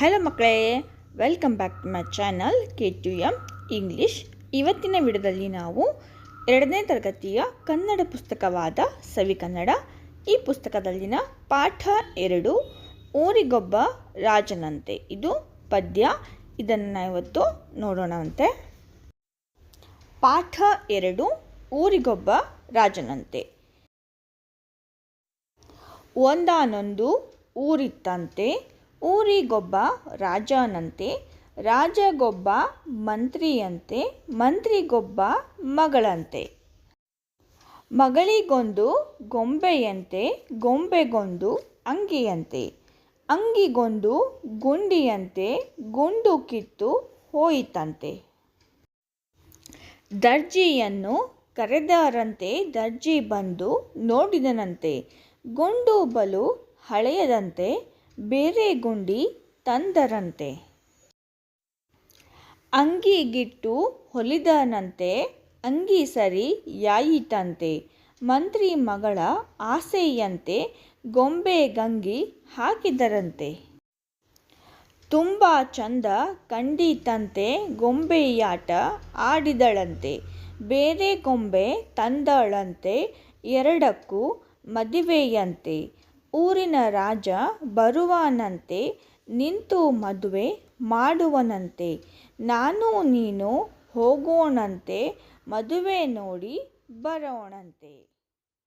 Hello ಮಕ್ಕಳೇ. Welcome back to my channel K two M English ಇವತ್ತಿನ ವಿಡಿಯೋದಲ್ಲಿ ನಾವು ಎರಡನೇ ತರಗತಿಯ ಕನ್ನಡ ಪುಸ್ತಕವಾದ ಸವಿ ಕನ್ನಡ, ಈ ಪುಸ್ತಕದಲ್ಲಿನ ಪಾಠ ಎರಡು, ಊರಿಗೊಬ್ಬ ರಾಜನಂತೆ. ಇದು ಪದ್ಯ. ಇದನ್ನು ಇವತ್ತು ನೋಡೋಣವಂತೆ ಪಾಠ ಎರಡು, ಊರಿಗೊಬ್ಬ ರಾಜನಂತೆ. ಒಂದಾನೊಂದು ಊರಿತ್ತಂತೆ. ಊರಿಗೊಬ್ಬ ರಾಜನಂತೆ, ರಾಜಗೊಬ್ಬ ಮಂತ್ರಿಯಂತೆ, ಮಂತ್ರಿಗೊಬ್ಬ ಮಗಳಂತೆ. ಮಗಳಿಗೊಂದು ಗೊಂಬೆಯಂತೆ, ಗೊಂಬೆಗೊಂದು ಅಂಗಿಯಂತೆ. ಅಂಗಿಗೊಂದು ಗುಂಡಿಯಂತೆ, ಗುಂಡು ಕಿತ್ತು ಹೋಯಿತಂತೆ. ದರ್ಜಿಯನ್ನು ಕರೆದರಂತೆ ದರ್ಜಿ ಬಂದು ನೋಡಿದನಂತೆ. ಗುಂಡು ಬಲು ಹಳೆಯದಂತೆ ಬೇರೆ ಗುಂಡಿ ತಂದರಂತೆ. ಅಂಗಿಗಿಟ್ಟು ಹೊಲಿದನಂತೆ, ಅಂಗಿ ಸರಿ ಯಾಯಿತಂತೆ, ಮಂತ್ರಿ ಮಗಳ ಆಸೆಯಂತೆ ಗೊಂಬೆ ಗಂಗಿ ಹಾಕಿದರಂತೆ. ತುಂಬ ಚಂದ ಕಂಡಿತಂತೆ ಗೊಂಬೆಯಾಟ ಆಡಿದಳಂತೆ, ಬೇರೆ ಗೊಂಬೆ ತಂದಳಂತೆ, ಎರಡಕ್ಕೂ ಮದುವೆಯಂತೆ ಊರಿನ ರಾಜ ಬರುವನಂತೆ ನಿಂತು ಮದುವೆ ಮಾಡುವನಂತೆ. ನಾನು ನೀನು ಹೋಗೋಣಂತೆ ಮದುವೆ ನೋಡಿ ಬರೋಣಂತೆ.